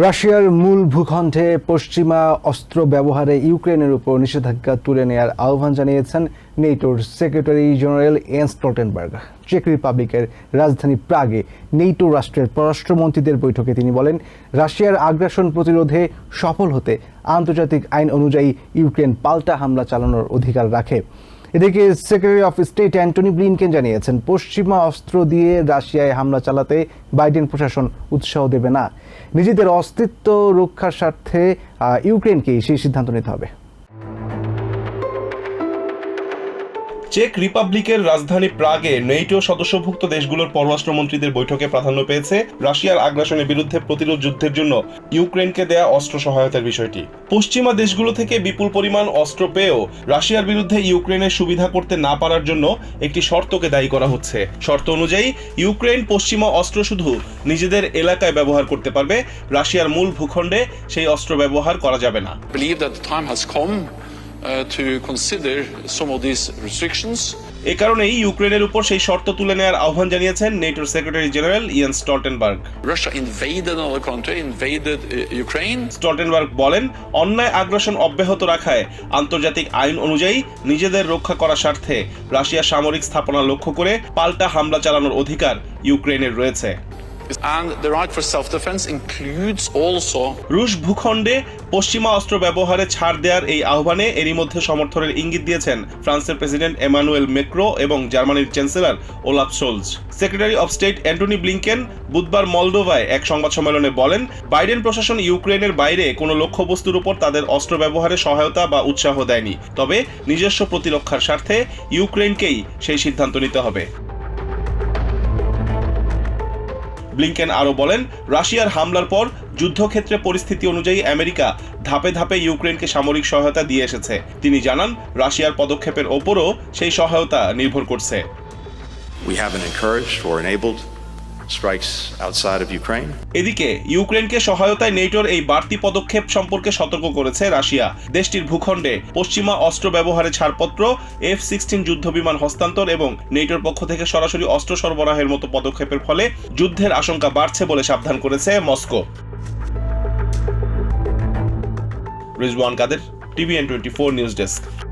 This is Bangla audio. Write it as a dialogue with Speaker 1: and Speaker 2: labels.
Speaker 1: রাশিয়ার মূল ভূখণ্ডে পশ্চিমা অস্ত্র ব্যবহারে ইউক্রেনের উপর নিষেধাজ্ঞা তুলে নেয়ার আহ্বান জানিয়েছেন নেটোর সেক্রেটারি জেনারেল এন স্টলটেনবার্গ। চেক রিপাবলিকের রাজধানী প্রাগে নেটো রাষ্ট্রের পররাষ্ট্রমন্ত্রীদের বৈঠকে তিনি বলেন, রাশিয়ার আগ্রাসন প্রতিরোধে সফল হতে আন্তর্জাতিক আইন অনুযায়ী ইউক্রেন পাল্টা হামলা চালানোর অধিকার রাখে। এদিকে secretary of state Antony Blinken জানিয়েছেন, পশ্চিমা অস্ত্র দিয়ে রাশিয়ায় হামলা চালাতে বাইডেন প্রশাসন উৎসাহ দেবে না। নিজেদের অস্তিত্ব রক্ষার স্বার্থে ইউক্রেনকেই সেই সিদ্ধান্ত নিতে হবে।
Speaker 2: চেক রিপাবলিকের রাজধানী প্রাগে নেইটো সদস্যভুক্ত দেশগুলোর পররাষ্ট্রমন্ত্রীদের বৈঠকে প্রাধান্য পেয়েছে রাশিয়ার আগ্রাসনের বিরুদ্ধে প্রতিরোধ যুদ্ধের জন্য ইউক্রেনকে দেয়া অস্ত্র সহায়তার বিষয়টি। পশ্চিমা দেশগুলো থেকে বিপুল পরিমাণ অস্ত্র পেয়েও রাশিয়ার বিরুদ্ধে ইউক্রেনের সুবিধা করতে না পারার জন্য একটি শর্তকে দায়ী করা হচ্ছে। শর্ত অনুযায়ী, ইউক্রেন পশ্চিমা অস্ত্র শুধু নিজেদের এলাকায় ব্যবহার করতে পারবে, রাশিয়ার মূল ভূখণ্ডে সেই অস্ত্র ব্যবহার করা যাবে না।
Speaker 3: Uh, to consider some of these restrictions.
Speaker 2: এ কারণেই ইউক্রেনের উপর সেই শর্ত তুলে নেওয়ার আহ্বান জানিয়েছেন নেটোর secretary general yen Stoltenberg
Speaker 3: Russia invaded another country, invaded uh, Ukraine.
Speaker 2: Stoltenberg বলেন অন্যায় আগ্রাসন অব্যাহত রাখায় আন্তর্জাতিক আইন অনুযায়ী নিজেদের রক্ষা করার স্বার্থে রাশিয়া সামরিক স্থাপনা লক্ষ্য করে পাল্টা হামলা চালানোর অধিকার ইউক্রেনের রয়েছে
Speaker 3: And the right for self-defense includes also
Speaker 2: রুশ ভূখণ্ডে পশ্চিমা অস্ত্র ব্যবহারে ছাড় দেওয়ার এই আহ্বানে এরই মধ্যে সমর্থনের ইঙ্গিত দিয়েছেন ফ্রান্সের প্রেসিডেন্ট এমানুয়েল মেক্রো এবং জার্মানির chancellor Olaf Scholz secretary of state Antony Blinken বুধবার মলডোভায় এক সংবাদ সম্মেলনে বলেন, বাইডেন প্রশাসন ইউক্রেনের বাইরে কোনো লক্ষ্যবস্তুর উপর তাদের অস্ত্র ব্যবহারে সহায়তা বা উৎসাহ দেয়নি। তবে নিজস্ব প্রতিরক্ষার স্বার্থে ইউক্রেনকেই সেই সিদ্ধান্ত নিতে হবে। ব্লিংকেন আরও বলেন, রাশিয়ার হামলার পর যুদ্ধক্ষেত্রে পরিস্থিতি অনুযায়ী আমেরিকা ধাপে ধাপে ইউক্রেনকে সামরিক সহায়তা দিয়ে এসেছে। তিনি জানান, রাশিয়ার পদক্ষেপের ওপরও সেই সহায়তা নির্ভর করছে।
Speaker 4: We haven't encouraged or enabled
Speaker 2: এদিকে, ইউক্রেনকে সহায়তায় নেটোর এই বাড়তি পদক্ষেপ সম্পর্কে সতর্ক করেছে রাশিয়া। দেশটির ভূখণ্ডে পশ্চিমা অস্ত্র ব্যবহারে ছাড়পত্র, এফ সিক্সটিন যুদ্ধবিমান হস্তান্তর এবং নেটোর পক্ষ থেকে সরাসরি অস্ত্র সরবরাহের মতো পদক্ষেপের ফলে যুদ্ধের আশঙ্কা বাড়ছে বলে সাবধান করেছে Moscow. Rizwan Kader, TVN twenty four news desk.